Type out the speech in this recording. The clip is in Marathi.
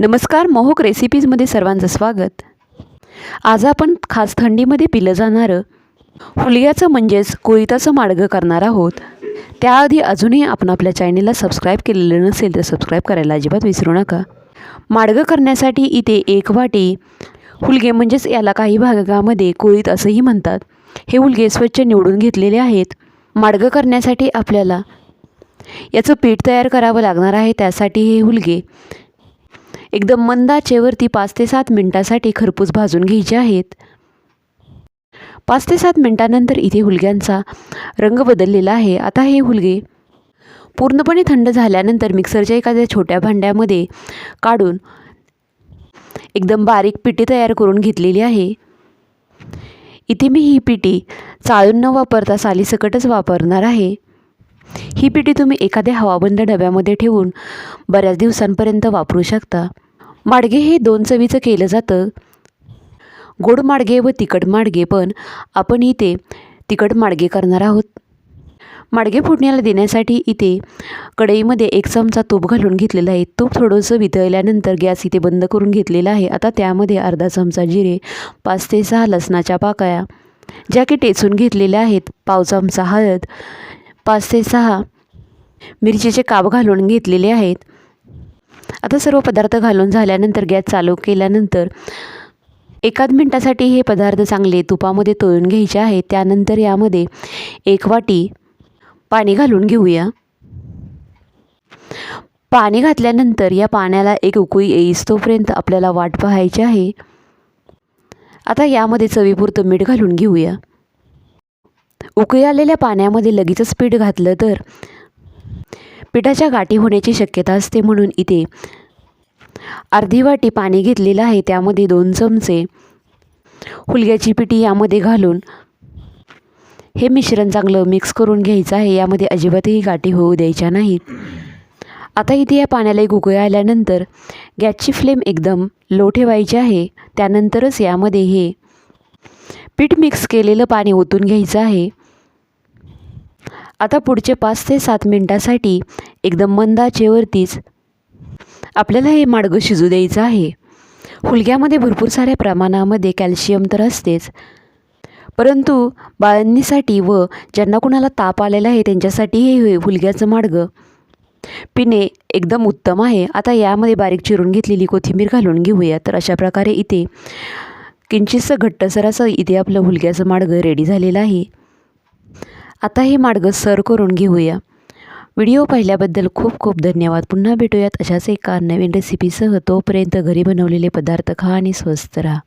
नमस्कार मोहक रेसिपीजमध्ये सर्वांचं स्वागत. आज आपण खास थंडीमध्ये पिलं जाणारं हुलियाचं म्हणजेच कोयताचं माडगं करणार आहोत. त्याआधी अजूनही आपण आपल्या चॅनेलला सबस्क्राईब केलेलं नसेल तर सबस्क्राईब करायला अजिबात विसरू नका. माडगं करण्यासाठी इथे एक वाटी हुलगे म्हणजेच याला काही भागामध्ये कोळीत असंही म्हणतात. हे हुलगे स्वच्छ निवडून घेतलेले आहेत. माडगं करण्यासाठी आपल्याला याचं पीठ तयार करावं लागणार आहे. त्यासाठी हे हुलगे एकदम मंद आचेवरती पाच ते सात मिनटासाठी खरपूस भाजून घ्यायचे आहेत. पाच ते सात मिनटानंतर इथे हुलग्यांचा रंग बदललेला आहे. आता हे हुलगे पूर्णपणे थंड झाल्यानंतर मिक्सरच्या एखाद्या छोट्या भांड्यामध्ये काढून एकदम बारीक पिठी तयार करून घेतलेली आहे. इथे मी ही पिठी चाळून न वापरता सालीसकटच वापरणार आहे. ही पिठी तुम्ही एखाद्या हवाबंद डब्यामध्ये ठेवून बऱ्याच दिवसांपर्यंत वापरू शकता. माडगे हे दोन चवीचं केलं जातं. गोड माडगे व तिखट माडगे पण आपण इथे तिखट माडगे करणार आहोत. माडगे फोडण्याला देण्यासाठी इथे कढईमध्ये एक चमचा तूप घालून घेतलेला आहे. तूप थोडंसं वितळल्यानंतर गॅस इथे बंद करून घेतलेला आहे. आता त्यामध्ये अर्धा चमचा जिरे पाच ते सहा लसणाच्या पाकळ्या ज्या की टेचून घेतलेल्या आहेत. पाव चमचा हळद पाच ते सहा मिरचीचे काप घालून घेतलेले आहेत. आता सर्व पदार्थ घालून झाल्यानंतर गॅस चालू केल्यानंतर एकाच मिनटासाठी हे पदार्थ चांगले तुपामध्ये तळून घ्यायचे आहेत त्यानंतर यामध्ये एक वाटी पाणी घालून घेऊया. पाणी घातल्यानंतर या पाण्याला एक उकळी येईस तोपर्यंत आपल्याला वाट पाहायची आहे. आता यामध्ये चवीपुरतं मीठ घालून घेऊया. उकळी आलेल्या पाण्यामध्ये लगेचच पीठ घातलं तर पिठाच्या गाठी होण्याची शक्यता असते म्हणून इथे अर्धी वाटी पाणी घेतलेलं आहे. त्यामध्ये दोन चमचे हुलग्याची पिठी यामध्ये घालून हे मिश्रण चांगलं मिक्स करून घ्यायचं आहे. यामध्ये अजिबातही गाठी होऊ द्यायच्या नाहीत. आता इथे या पाण्याला एक उकळी आल्यानंतर गॅसची फ्लेम एकदम लो ठेवायची आहे. त्यानंतरच यामध्ये हे पीठ मिक्स केलेलं पाणी ओतून घ्यायचं आहे. आता पुढचे पाच ते सात मिनटासाठी एकदम मंद आचेवरतीच आपल्याला हे माडगं शिजू द्यायचं आहे. हुलग्यामध्ये भरपूर साऱ्या प्रमाणामध्ये कॅल्शियम तर असतेच. परंतु बाळांनीसाठी व ज्यांना कुणाला ताप आलेला आहे त्यांच्यासाठी हे हुलग्याचं माडगं पिणे एकदम उत्तम आहे. आता यामध्ये बारीक चिरून घेतलेली कोथिंबीर घालून घेऊया. तर अशा प्रकारे इथे किंचितसं घट्टसर असं इथे आपलं हुलग्याचं माडगं रेडी झालेलं आहे. आता हे मार्ग सर करून घेऊया. व्हिडिओ पाहिल्याबद्दल खूप खूप धन्यवाद. पुन्हा भेटूयात अशाच एका नवीन रेसिपीसह तोपर्यंत घरी बनवलेले पदार्थ खा आणि स्वस्त राहा.